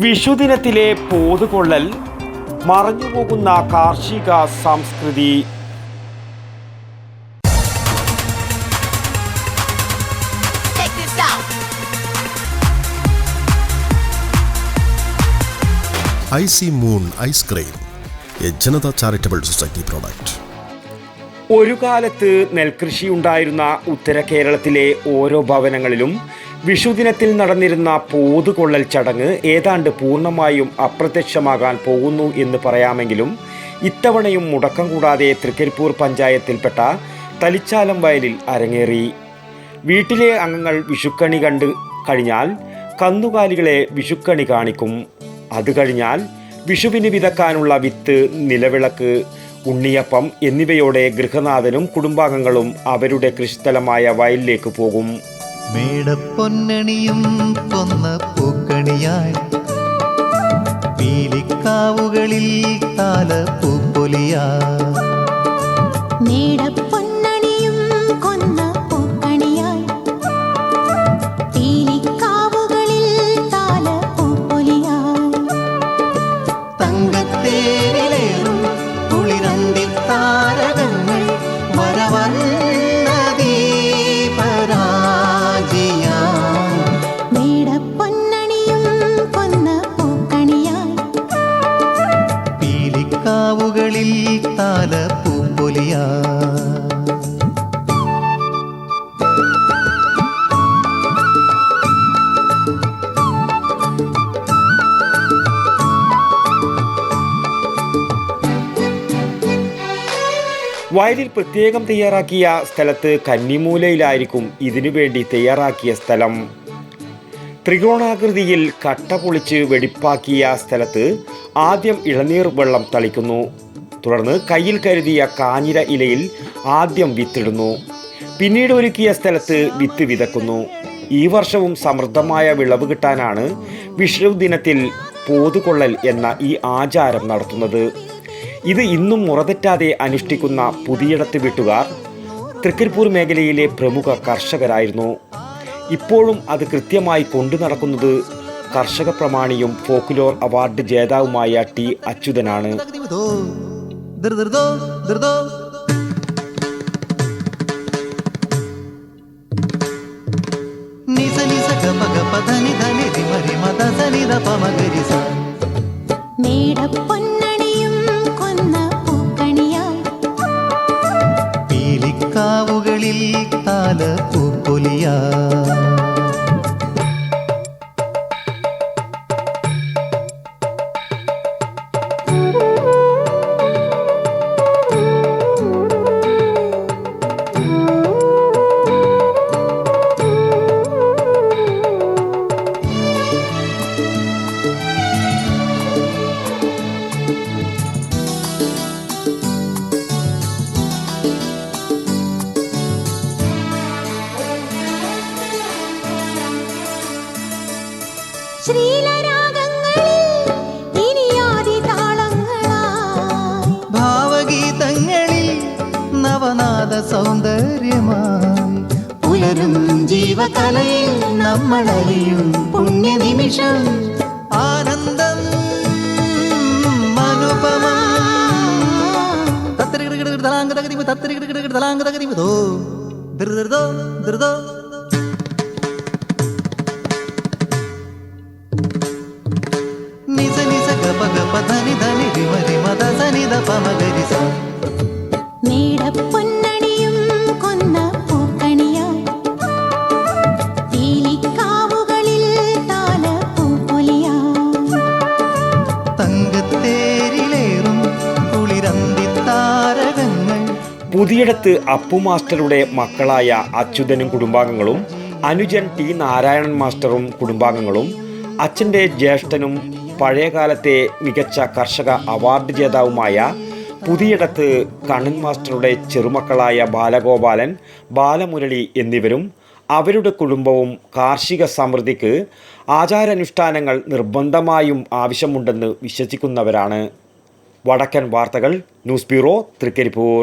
വിഷുദിനത്തിലെ പോതുകൊള്ളൽ മറഞ്ഞുപോകുന്ന കാർഷിക സംസ്കൃതി. I C IC moon ice cream A Janata charitable society product. ഒരു കാലത്ത് നെൽകൃഷി ഉണ്ടായിരുന്ന ഉത്തര കേരളത്തിലെ ഓരോ ഭവനങ്ങളിലും വിഷുദിനത്തിൽ നടന്നിരുന്ന പോതുകൊള്ളൽ ചടങ്ങ് ഏതാണ്ട് പൂർണമായും അപ്രത്യക്ഷമാകാൻ പോകുന്നു എന്ന് പറയാമെങ്കിലും ഇത്തവണയും മുടക്കം കൂടാതെ തൃക്കരിപ്പൂർ പഞ്ചായത്തിൽപ്പെട്ട തലിച്ചാലം വയലിൽ അരങ്ങേറി. വീട്ടിലെ അംഗങ്ങൾ വിഷുക്കണി കണ്ട് കഴിഞ്ഞാൽ കന്നുകാലികളെ വിഷുക്കണി കാണിക്കും. അത് കഴിഞ്ഞാൽ വിഷുവിന് വിതക്കാനുള്ള വിത്ത് നിലവിളക്ക് ഉണ്ണിയപ്പം എന്നിവയോടെ ഗൃഹനാഥനും കുടുംബാംഗങ്ങളും അവരുടെ കൃഷിസ്ഥലമായ വയലിലേക്ക് പോകും. മേടപ്പൊന്നണിയും കൊന്ന പൂക്കണിയായി പീലിക്കാവുകളിൽ താല പൂപ്പൊലിയാ മേടപ്പൊന്നണിയും താരകങ്ങൾ വരവന്ന ദീപരാജിയാ മേടപ്പൊന്നണിയും കൊന്ന പൂക്കണിയായി പീലിക്കാവുകളിൽ താല പൂപ്പൊലിയാ വയലിൽ പ്രത്യേകം തയ്യാറാക്കിയ സ്ഥലത്ത് കന്നിമൂലയിലായിരിക്കും ഇതിനു വേണ്ടി തയ്യാറാക്കിയ സ്ഥലം. ത്രികോണാകൃതിയിൽ കട്ട പൊളിച്ച് വെടിപ്പാക്കിയ സ്ഥലത്ത് ആദ്യം ഇളനീർ വെള്ളം തളിക്കുന്നു. തുടർന്ന് കയ്യിൽ കരുതിയ കാഞ്ഞിര ഇലയിൽ ആദ്യം വിത്തിടുന്നു. പിന്നീട് ഒരുക്കിയ സ്ഥലത്ത് വിത്ത് വിതക്കുന്നു. ഈ വർഷവും സമൃദ്ധമായ വിളവ് കിട്ടാനാണ് വിഷു ദിനത്തിൽ പോതുകൊള്ളൽ എന്ന ഈ ആചാരം നടത്തുന്നത്. ഇത് ഇന്നും മുറതെറ്റാതെ അനുഷ്ഠിക്കുന്ന പുതിയിടത്ത് വീട്ടുകാർ തൃക്കരിപ്പൂർ മേഖലയിലെ പ്രമുഖ കർഷകരായിരുന്നു. ഇപ്പോഴും അത് കൃത്യമായി കൊണ്ടു നടക്കുന്നത് കർഷക പ്രമാണിയും ഫോക്ലോർ അവാർഡ് ജേതാവുമായ ടി അച്യുതനാണ്. തകതിമിതോ, താല പൂപ്പൊലിയാ ജീവകലയിൽ നമ്മളറിയും പുണ്യനിമിഷം. ആനന്ദം അനുപമം. തത്തരികിടകിടകിട തലാങ്ക തകതിമ തത്തരികിടകിടകിട തലാങ്ക തകതിമതോ ധൃതോ ധൃതോ നിസ നിസ ഗപ ഗപ ധനി ധനി രിമ. പുതിയിടത്ത് അപ്പു മാസ്റ്ററുടെ മക്കളായ അച്യുതനും കുടുംബാംഗങ്ങളും അനുജൻ ടി നാരായണൻ മാസ്റ്ററും കുടുംബാംഗങ്ങളും അച്ഛന്റെ ജ്യേഷ്ഠനും പഴയകാലത്തെ മികച്ച കർഷക അവാർഡ് ജേതാവുമായ പുതിയടത്ത് കണ്ണൻ മാസ്റ്ററുടെ ചെറുമക്കളായ ബാലഗോപാലൻ ബാലമുരളി എന്നിവരും അവരുടെ കുടുംബവും കാർഷിക സമൃദ്ധിക്ക് ആചാരാനുഷ്ഠാനങ്ങൾ നിർബന്ധമായും ആവശ്യമുണ്ടെന്ന് വിശ്വസിക്കുന്നവരാണ്. വടക്കൻ വാർത്തകൾ ന്യൂസ് ബ്യൂറോ തൃക്കരിപ്പൂർ.